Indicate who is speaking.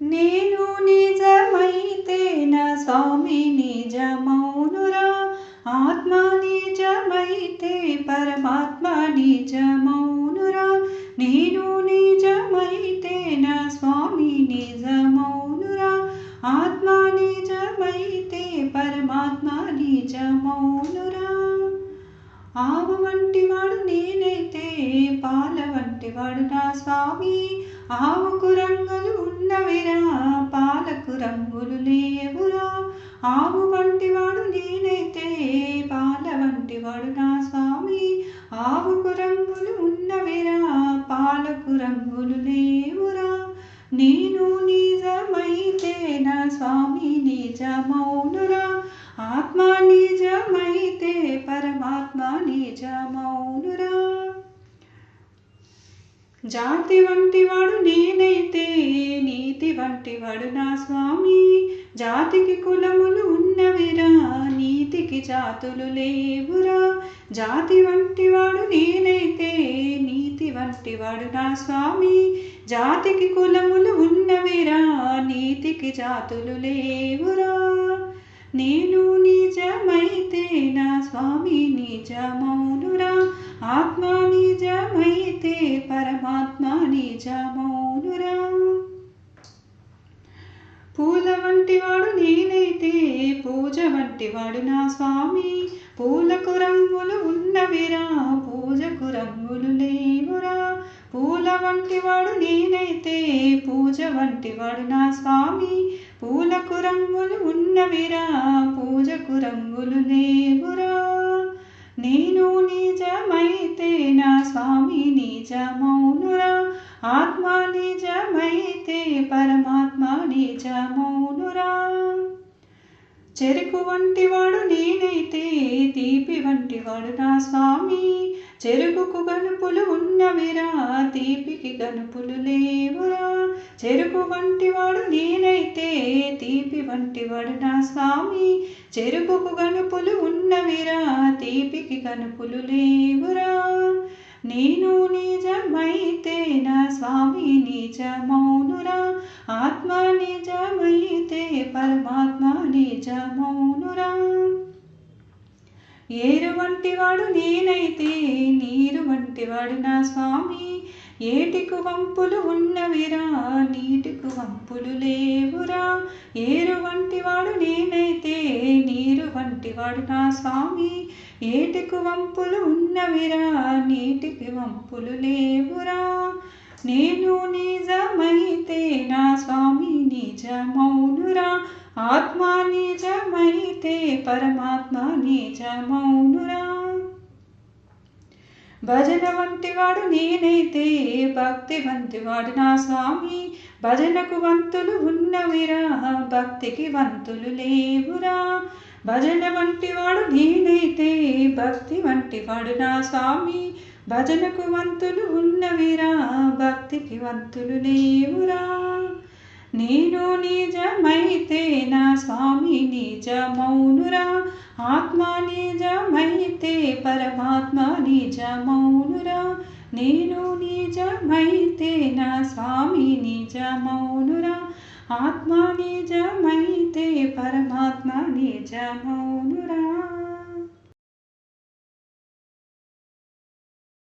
Speaker 1: నేను నిజమైతే నా స్వామి నిజమౌనురా ఆత్మ నిజమైతే పరమాత్మ నిజమౌనురా నేను నిజమైతే నా స్వామి నిజమౌనురా ఆత్మ నిజమైతే పరమాత్మ నిజమౌనురా ఆవు వంటి వాడు నేనైతే పాల వంటి వాడు నా స్వామి ఆవుకు రంగులు ఉన్నవిరా పాలకు రంగులు లేవురా. ఆవు వంటి వాడు నేనైతే పాల వంటి వాడు నా స్వామి. ఆవుకు రంగులు ఉన్నవిరా పాలకు రంగులు లేవురా. నేను నిజమైతే నా స్వామి నిజమౌనురా. ఆత్మ నిజమైతే పరమాత్మ నిజమౌనురా. జాతి వంటి వాడు వంటి వాడు నా స్వామి. జాతికి కులములు ఉన్నవిరా నీతికి జాతులు లేవురా. జాతి వంటి వాడు నేనైతే నీతి వంటి వాడు నా స్వామి. జాతికి కులములు ఉన్నవిరా నీతికి జాతులు లేవురా. నేను నిజమైతే నా స్వామి నిజమౌనురా. ఆత్మ నిజమైతే పరమాత్మ నిజమౌనురా. పూల వంటివాడు నేనైతే పూజ వంటివాడు నా స్వామి. పూలకు రంగులు ఉన్నవిరా పూజకు రంగులు లేవురా. పూల వంటివాడు నేనైతే పూజ వంటివాడు నా స్వామి. పూలకు రంగులు ఉన్నవిరా పూజకు రంగులు లేవురా. నేను నిజమైతే నా స్వామి నిజమౌ నిజమౌనురా. చెరుకు వంటి వాడు నేనైతే తీపి వంటి వాడు నా స్వామి. చెరుకుకు గనుపులు ఉన్నవిరా తీపికి గనుపులు లేవురా. చెరుకు వంటి వాడు నేనైతే తీపి వంటి వాడు నా స్వామి. చెరుకుకు గనుపులు ఉన్నవిరా తీపికి గనుపులు లేవురా. నేను నిజమై నా స్వామి నిజమౌనురా ఆత్మ నిజమైతే పరమాత్మ నిజమౌనురా. ఏరు వంటి వాడు నేనైతే నీరు వంటి వాడు నా స్వామి. ఏటికు వంపులు ఉన్నవిరా? నీటికు వంపులు లేవురా. ఏరు వంటి వాడు నేనైతే నీరు వంటి వాడు నా స్వామి. ఏటికు వంపులు ఉన్నవిరా? నీటికి వంపులు లేవురా. నేను నిజమైతే నా స్వామి నిజమౌనురా ఆత్మ నిజమైతే పరమాత్మ నిజమౌనురా భజన వంటివాడు నేనైతే భక్తి వంటి వాడు నా స్వామి. భజనకు వంతులు ఉన్నవిరా భక్తికి వంతులు లేవురా. భజన వంటివాడు నేనైతే భక్తి వంటివాడు నా స్వామి. భజనకు వంతులు ఉన్నవిరా భక్తికి వంతులు లేవురా నేను నిజమైతే నా స్వామి నిజమౌనురా? ఆత్మ నిజమైతే పరమాత్మ నిజమౌనురా? నేను నిజమైతే నా స్వామి నిజమౌనురా? ఆత్మ నిజమైతే పరమాత్మ నిజమౌనురా.